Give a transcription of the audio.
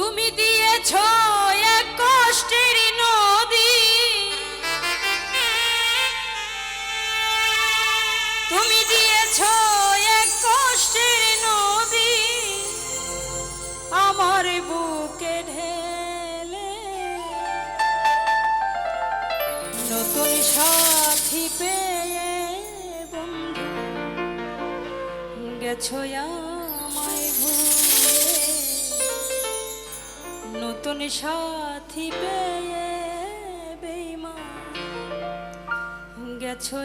তুমি দিয়েছ এক কষ্টের নদী। তুমি দিয়েছ এক কষ্টের নদী। আমার বুকে ঢেলে। নতুন সাথী পেয়ে বন্ধু, গেছো নতুন সাথী পেয়ে বেইমা গেছো